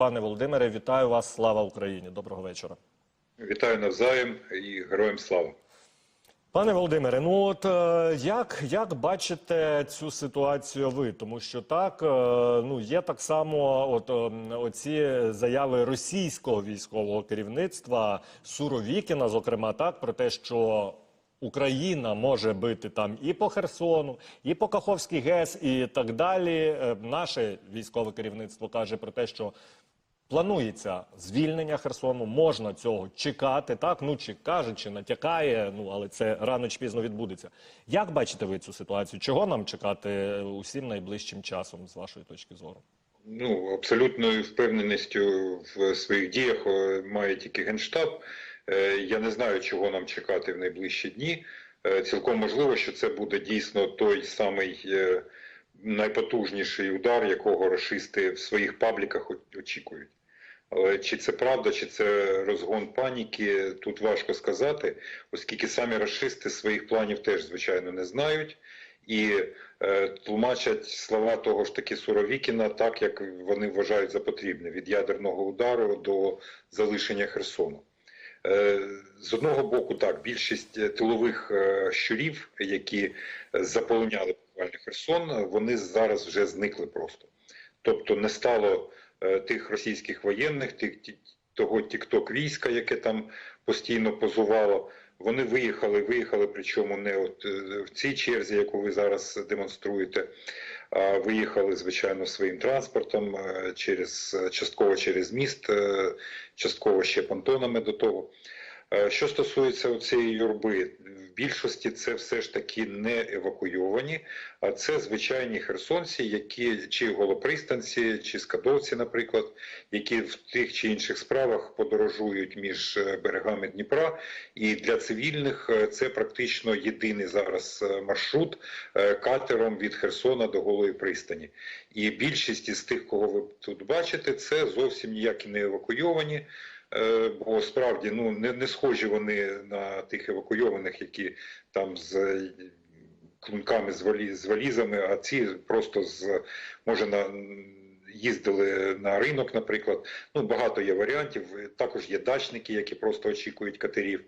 Пане Володимире, вітаю вас. Слава Україні! Доброго вечора. Вітаю навзаєм і героям слава. Пане Володимире, ну от е, як, як бачите цю ситуацію ви? Тому що так е, ну є так само, от е, оці заяви російського військового керівництва Суровікіна, зокрема, так про те, що Україна може бити там і по Херсону, і по Каховській ГЕС, і так далі. Наше військове керівництво каже про те, що Планується звільнення Херсону, можна цього чекати, так ну чи каже, чи натякає. Ну але це рано чи пізно відбудеться. Як бачите ви цю ситуацію? Чого нам чекати усім найближчим часом, з вашої точки зору? Ну абсолютною впевненістю в своїх діях е, має тільки генштаб. Е, Я не знаю, чого нам чекати в найближчі дні. Е, Цілком можливо, що це буде дійсно той самий е, найпотужніший удар, якого рашисти в своїх пабліках очікують. Чи це правда, чи це розгон паніки, тут важко сказати, оскільки самі рашисти своїх планів теж, звичайно, не знають. І е, тлумачать слова того ж таки Суровікіна так, як вони вважають за потрібне від ядерного удару до залишення Херсону. Е, З одного боку, так, більшість тилових е, щурів, які заполоняли буквально Херсон, вони зараз вже зникли просто. Тобто не стало тих російських воєнних, тих, того тікток війська, яке там постійно позувало. Вони виїхали, виїхали, причому не от е, в цій черзі, яку ви зараз демонструєте, а виїхали, звичайно, своїм транспортом е, через частково через міст, е, частково ще понтонами до того. Е, Що стосується цієї юрби, в більшості це все ж таки не евакуйовані, а це звичайні херсонці, які чи голопристанці, чи скадовці, наприклад, які в тих чи інших справах подорожують між е, берегами Дніпра. І для цивільних е, це практично єдиний зараз маршрут катером від Херсона до Голої пристані. І більшість із тих, кого ви тут бачите, це зовсім ніякі не евакуйовані. Е, Бо справді ну не, не схожі вони на тих евакуйованих, які там з е, клунками з, валі, з валізами, а ці просто з може на їздили на ринок, наприклад. Ну багато є варіантів. Також є дачники, які просто очікують катерів.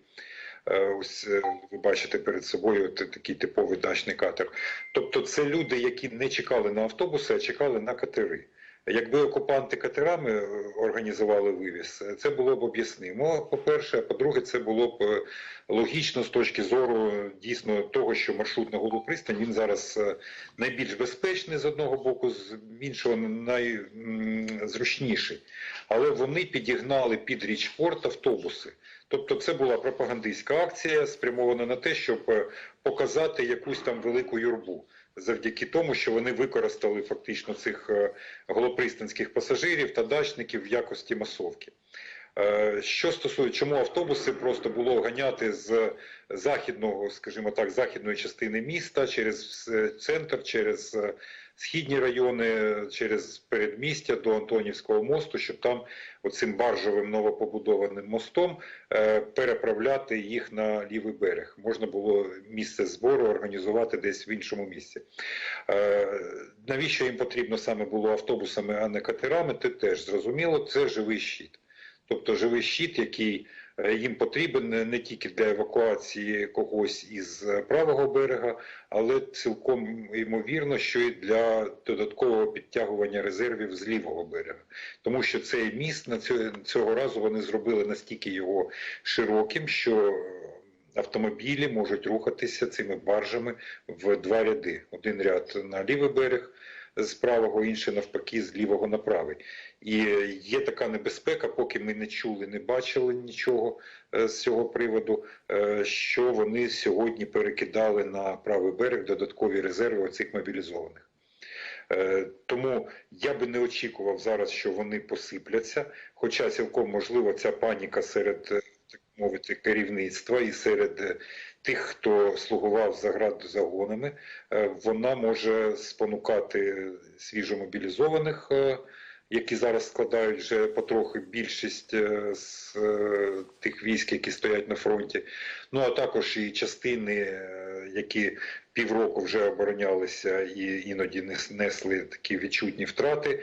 Е, Ось ви бачите перед собою такий типовий дачний катер. Тобто, це люди, які не чекали на автобуси, а чекали на катери. Якби окупанти катерами е, організували вивіз, е, це було б об'яснимо. По-перше, а по-друге, це було б е, логічно з точки зору дійсно того, що маршрут на Голу пристань він зараз найбільш безпечний з одного боку, з іншого найзручніший. Але вони підігнали під річпорт автобуси. Тобто, це була пропагандистська акція, спрямована на те, щоб показати якусь там велику юрбу завдяки тому, що вони використали фактично цих е, голопристанських пасажирів та дачників в якості масовки. Е, Що стосується, чому автобуси просто було ганяти з західного, скажімо так, західної частини міста через е, центр, через східні райони, через передмістя до Антонівського мосту, щоб там оцим баржовим новопобудованим мостом е, переправляти їх на лівий берег. Можна було місце збору організувати десь в іншому місці. Е, Навіщо їм потрібно саме було автобусами, а не катерами? Це теж зрозуміло. Це живий щит. Тобто живий щит, який їм потрібен не- тільки для евакуації когось із е, правого берега, але цілком ймовірно, що і для додаткового підтягування резервів з лівого берега. Тому що цей міст на цього, разу вони зробили настільки його широким, що е, автомобілі можуть рухатися цими баржами в два ряди: один ряд на лівий берег. З правого, інший навпаки, з лівого на правий. І є така небезпека, поки ми не чули, не бачили нічого е, з цього приводу, е, що вони сьогодні перекидали на правий берег додаткові резерви оцих мобілізованих. Е, Тому я би не очікував зараз, що вони посипляться. Хоча цілком можливо ця паніка серед так мовити керівництва і серед тих, хто слугував за градозагонами, е, вона може спонукати свіжомобілізованих, е, які зараз складають вже потрохи більшість е, з тих військ, які стоять на фронті. Ну а також і частини, які півроку вже оборонялися і іноді несли такі відчутні втрати.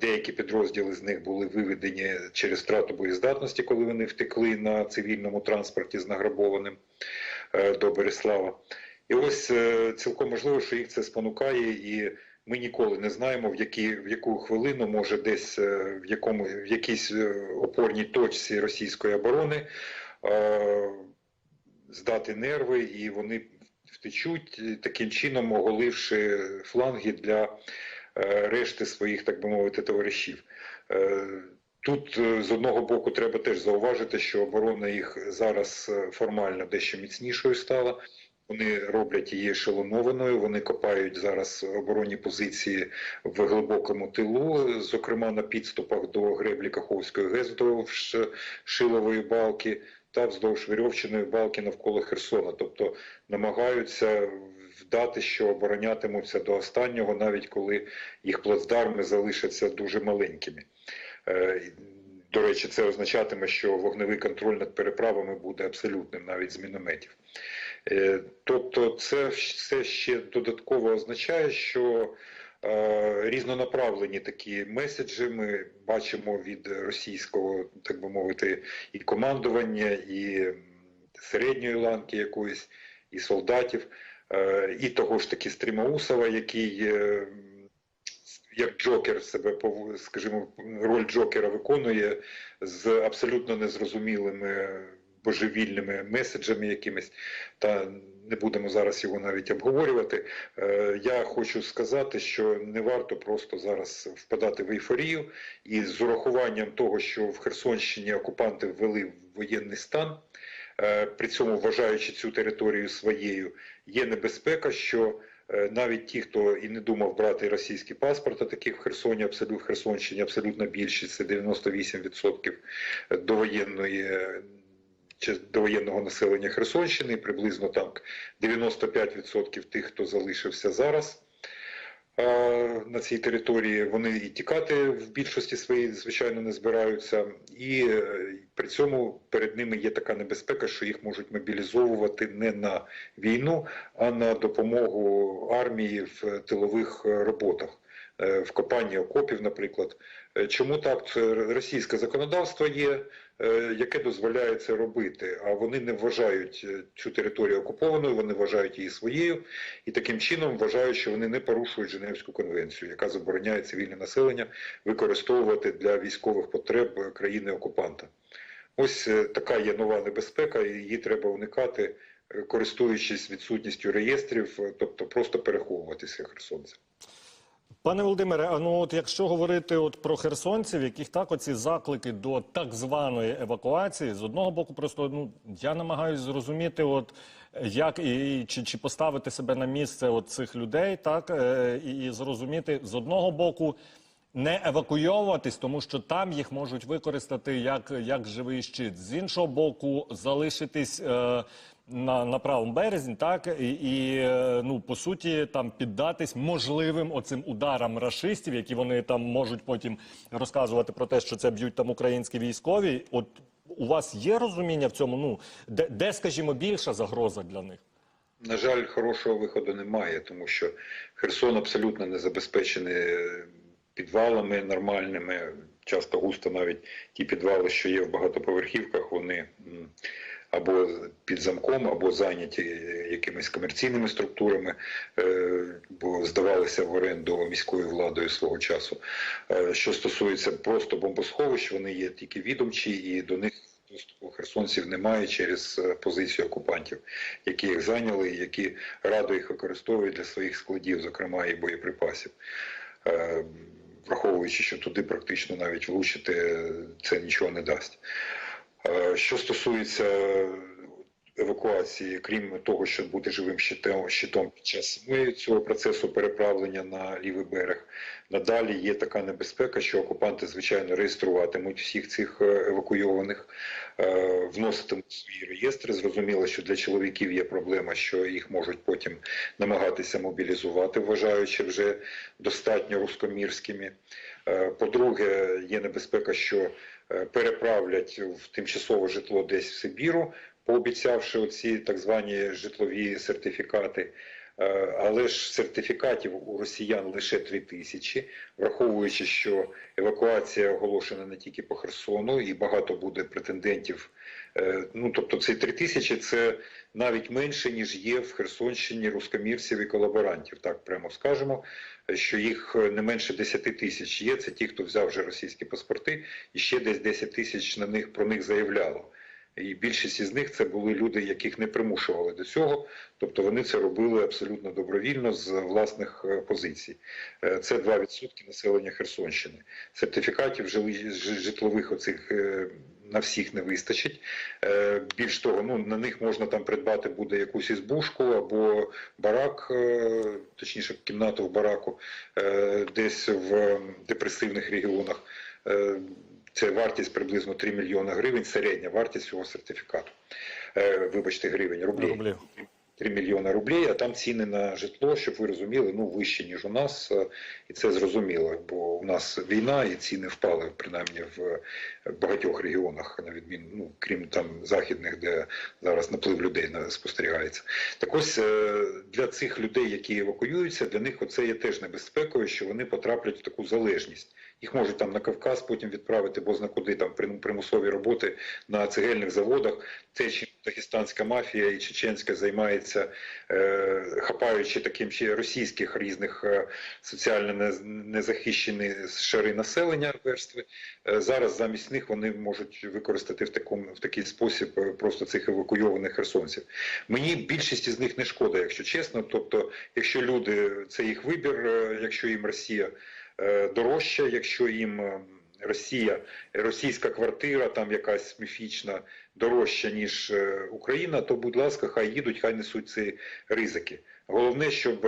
Деякі підрозділи з них були виведені через втрату боєздатності, коли вони втекли на цивільному транспорті з награбованим до Береслава. І ось е, цілком можливо, що їх це спонукає, і ми ніколи не знаємо, в, які, в яку хвилину може десь е, в, якому, в якійсь е, опорній точці російської оборони е, здати нерви, і вони втечуть, таким чином оголивши фланги для е, решти своїх, так би мовити, товаришів. Е, Тут е, з одного боку треба теж зауважити, що оборона їх зараз е, формально дещо міцнішою стала. Вони роблять її ешелонованою, вони копають зараз оборонні позиції в глибокому тилу, зокрема на підступах до греблі Каховської ГЕС вздовж Шилової балки та вздовж Вірьовчиної балки навколо Херсона. Тобто намагаються вдати, що оборонятимуться до останнього, навіть коли їх плацдарми залишаться дуже маленькими. Е, До речі, це означатиме, що вогневий контроль над переправами буде абсолютним навіть з мінометів. Е, Тобто, це все ще додатково означає, що е, різнонаправлені такі меседжі ми бачимо від російського, так би мовити, і командування, і середньої ланки якоїсь, і солдатів, і того ж таки Стрімаусова, який як Джокер себе скажімо, роль Джокера виконує з абсолютно незрозумілими божевільними меседжами якимись, та не будемо зараз його навіть обговорювати. Е, Я хочу сказати, що не варто просто зараз впадати в ейфорію, і з урахуванням того, що в Херсонщині окупанти ввели воєнний стан, е, при цьому вважаючи цю територію своєю, є небезпека, що навіть ті, хто і не думав брати російський паспорт, а таких в Херсоні, абсолютно Херсонщині, абсолютно більшість, це 98% довоєнної е, довоєнного населення Херсонщини, приблизно там 95% тих, хто залишився зараз. е, на цій території, вони і тікати в більшості своїй, звичайно, не збираються, і е, при цьому перед ними є така небезпека, що їх можуть мобілізовувати не на війну, а на допомогу армії в тилових роботах. е, В копанні окопів, наприклад, Е, чому так? Це російське законодавство є, яке дозволяє це робити, а вони не вважають е, цю територію окупованою, вони вважають її своєю, і таким чином вважають, що вони не порушують Женевську конвенцію, яка забороняє цивільне населення використовувати для військових потреб країни-окупанта. Ось е, така є нова небезпека, і її треба уникати, е, користуючись відсутністю реєстрів, е, тобто просто переховуватися херсонцям. Пане Володимире, а ну от якщо говорити от про херсонців, яких так оці заклики до так званої евакуації, з одного боку, просто ну я намагаюся зрозуміти, от як і чи, чи поставити себе на місце от цих людей, так е, і, і зрозуміти з одного боку. Не евакуйовуватись, тому що там їх можуть використати як, як живий щит. З іншого боку, залишитись е, на, на правому березі, так і, і е, ну по суті там піддатись можливим оцим ударам рашистів, які вони там можуть потім розказувати про те, що це б'ють там українські військові. От у вас є розуміння в цьому? Ну де, де скажімо, більша загроза для них? На жаль, хорошого виходу немає, тому що Херсон абсолютно не забезпечений підвалами нормальними. Часто густо навіть ті підвали, що є в багатоповерхівках, вони або під замком, або зайняті якимись комерційними структурами, е, бо здавалися в оренду міською владою свого часу. Е, Що стосується просто бомбосховищ, вони є тільки відомчі, і до них доступу херсонців немає через е, позицію окупантів, які їх зайняли, які радо їх використовують для своїх складів, зокрема і боєприпасів. Враховуючи, що туди практично навіть влучити це нічого не дасть. Е, Що стосується евакуації, крім того, щоб бути живим щитом, щитом під час цього процесу переправлення на лівий берег, надалі є така небезпека, що окупанти, звичайно, реєструватимуть всіх цих е, евакуйованих, е, вноситимуть свої реєстри. Зрозуміло, що для чоловіків є проблема, що їх можуть потім намагатися мобілізувати, вважаючи вже достатньо рускомірськими. Е, По-друге, є небезпека, що е, переправлять в тимчасове житло десь в Сибіру, пообіцявши оці так звані житлові сертифікати. Е, Але ж сертифікатів у росіян лише 3 тисячі, враховуючи, що евакуація оголошена не тільки по Херсону, і багато буде претендентів. Е, Ну тобто, ці 3 тисячі це навіть менше ніж є в Херсонщині рускомірців і колаборантів. Так прямо скажемо, що їх не менше 10 тисяч є. Це ті, хто взяв вже російські паспорти, і ще десь 10 тисяч на них про них заявляло. І більшість із них це були люди, яких не примушували до цього, тобто вони це робили абсолютно добровільно з власних е, позицій. Е, Це 2% населення Херсонщини. Сертифікатів житлових оцих е, на всіх не вистачить. Е, Більш того, ну на них можна там придбати буде якусь ізбушку або барак, е, точніше кімнату в бараку, е, десь в депресивних регіонах. Це вартість приблизно 3 мільйони гривень, середня вартість цього сертифікату. Вибачте, гривень, рублів. Рублів. 3 мільйони рублей, а там ціни на житло, щоб ви розуміли, ну вищі, ніж у нас, е, і це зрозуміло, бо у нас війна і ціни впали, принаймні в багатьох регіонах, на відміну, ну, крім там західних, де зараз наплив людей спостерігається. Так ось е, для цих людей, які евакуюються, для них оце є теж небезпекою, що вони потраплять в таку залежність. Їх можуть там на Кавказ потім відправити, бо зна куди там прим- примусові роботи на цегельних заводах. Те, чим дагестанська мафія і чеченська займається, е, хапаючи таким ще російських різних е, соціально не- незахищені шари населення верстви. Е, Зараз замість них вони можуть використати в такому в такий спосіб е, просто цих евакуйованих херсонців. Мені більшість із них не шкода, якщо чесно. Тобто, якщо люди це їх вибір, е, якщо їм Росія е, дорожча, якщо їм е, Росія, російська квартира, там якась міфічна дорожча ніж е, Україна, то будь ласка, хай їдуть, хай несуть ці ризики. Головне, щоб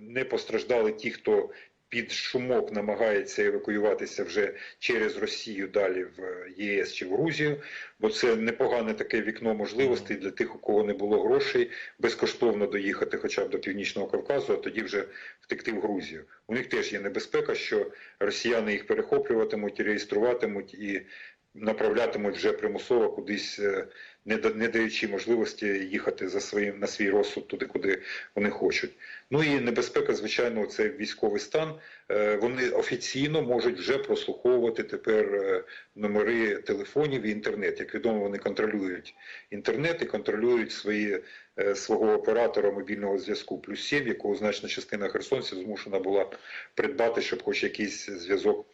не постраждали ті, хто під шумок намагається евакуюватися вже через Росію далі в ЄС чи в Грузію, бо це непогане таке вікно можливостей для тих, у кого не було грошей, безкоштовно доїхати хоча б до Північного Кавказу, а тоді вже втекти в Грузію. У них теж є небезпека, що росіяни їх перехоплюватимуть, реєструватимуть і направлятимуть вже примусово кудись, е, не не даючи можливості їхати за своїм на свій розсуд туди, куди вони хочуть. Ну і небезпека, звичайно, це військовий стан. Е, Вони офіційно можуть вже прослуховувати тепер е, номери телефонів і інтернет. Як відомо, вони контролюють інтернет і контролюють свої е, свого оператора мобільного зв'язку плюс 7, якого значна частина херсонців змушена була придбати, щоб хоч якийсь зв'язок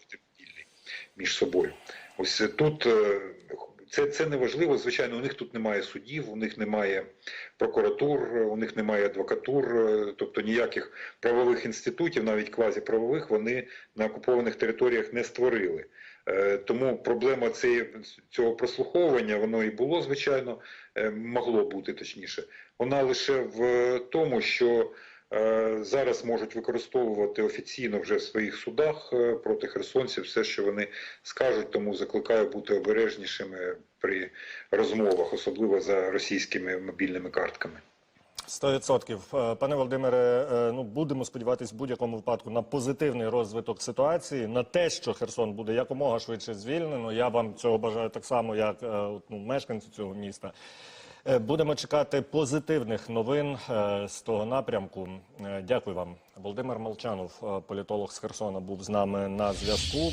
між собою. Ось тут це, це не важливо. Звичайно, у них тут немає судів, у них немає прокуратур, у них немає адвокатур, е, тобто ніяких правових інститутів, навіть квазіправових, вони на окупованих територіях не створили. Е, Тому проблема цієї, цього прослуховування, воно і було, звичайно, е, могло бути точніше. Вона лише в тому, що зараз можуть використовувати офіційно вже в своїх судах е, проти херсонців все, що вони скажуть, тому закликаю бути обережнішими при розмовах, особливо за російськими мобільними картками. Сто відсотків. Е, Пане Володимире, е, ну будемо сподіватися в будь-якому випадку на позитивний розвиток ситуації, на те, що Херсон буде якомога швидше звільнено. Я вам цього бажаю так само, як е, ну, мешканцю цього міста. Е, Будемо чекати позитивних новин е, з того напрямку. Е, Дякую вам. Володимир Молчанов, політолог з Херсона, був з нами на зв'язку.